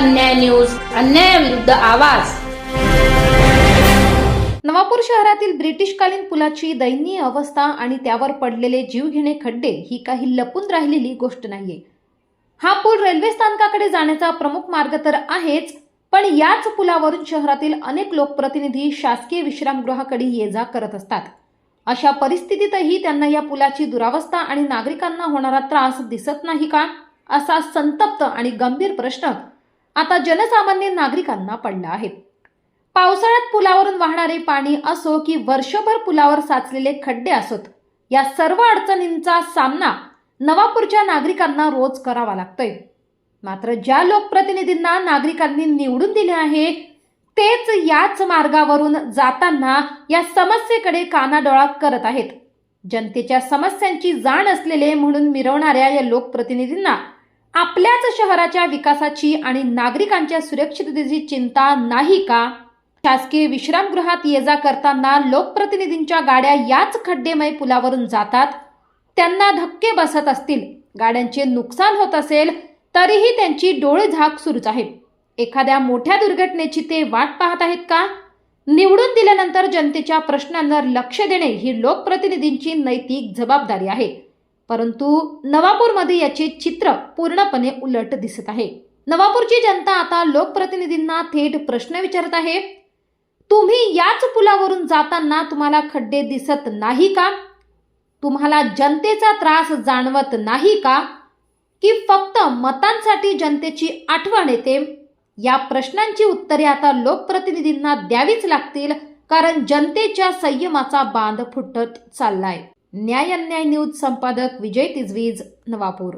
अन्याय न्यूज विरुद्ध आवाज. नवापूर शहरातील ब्रिटिशकालीन पुलाची दयनीय अवस्था आणि त्यावर पडलेले जीवघेणे खड्डे ही काही लपून राहिलेली गोष्ट नाहीये. हा पूल रेल्वे स्थानकाकडे जाण्याचा प्रमुख मार्ग तर आहेच पण याच पुलावरून शहरातील अनेक लोकप्रतिनिधी शासकीय विश्रामगृहाकडे ये जा करत असतात. अशा परिस्थितीतही त्यांना या पुलाची दुरावस्था आणि नागरिकांना होणारा त्रास दिसत नाही का असा संतप्त आणि गंभीर प्रश्न आता जनसामान्य नागरिकांना पडला आहे. पावसाळ्यात पुलावरून वाहणारे पाणी असो की वर्षभर पुलावर साचलेले खड्डे असोत या सर्व अडचणींचा सामना नवापूरच्या नागरिकांना रोज करावा लागतोय. मात्र ज्या लोकप्रतिनिधींना नागरिकांनी निवडून दिले आहे तेच याच मार्गावरून जाताना या समस्येकडे कानाडोळा करत आहेत. जनतेच्या समस्यांची जाण असलेले म्हणून मिरवणाऱ्या या लोकप्रतिनिधींना आपल्याच शहराच्या विकासाची आणि नागरिकांच्या सुरक्षिततेची चिंता नाही का? शासकीय विश्रामगृहात ये जा करताना लोकप्रतिनिधींच्या गाड्या याच खड्डेमय पुलावरून जातात. त्यांना धक्के बसत असतील. गाड्यांचे नुकसान होत असेल तरीही त्यांची डोळे झाक सुरूच आहे एखाद्या मोठ्या दुर्घटनेची ते वाट पाहत आहेत का? निवडून दिल्यानंतर जनतेच्या प्रश्नांवर लक्ष देणे ही लोकप्रतिनिधींची नैतिक जबाबदारी आहे. परंतु नवापूरमध्ये याचे चित्र पूर्णपणे उलट दिसत आहे. नवापूरची जनता आता लोकप्रतिनिधींना थेट प्रश्न विचारत आहे तुम्ही याच पुलावरून जाताना तुम्हाला खड्डे दिसत नाही का? तुम्हाला जनतेचा त्रास जाणवत नाही का? की फक्त मतांसाठी जनतेची आठवण येते? या प्रश्नांची उत्तरे आता लोकप्रतिनिधींना द्यावीच लागतील कारण जनतेच्या संयमाचा बांध फुटत चाललाय. न्याय अन्याय न्यूज संपादक विजय तिजवीज नवापूर.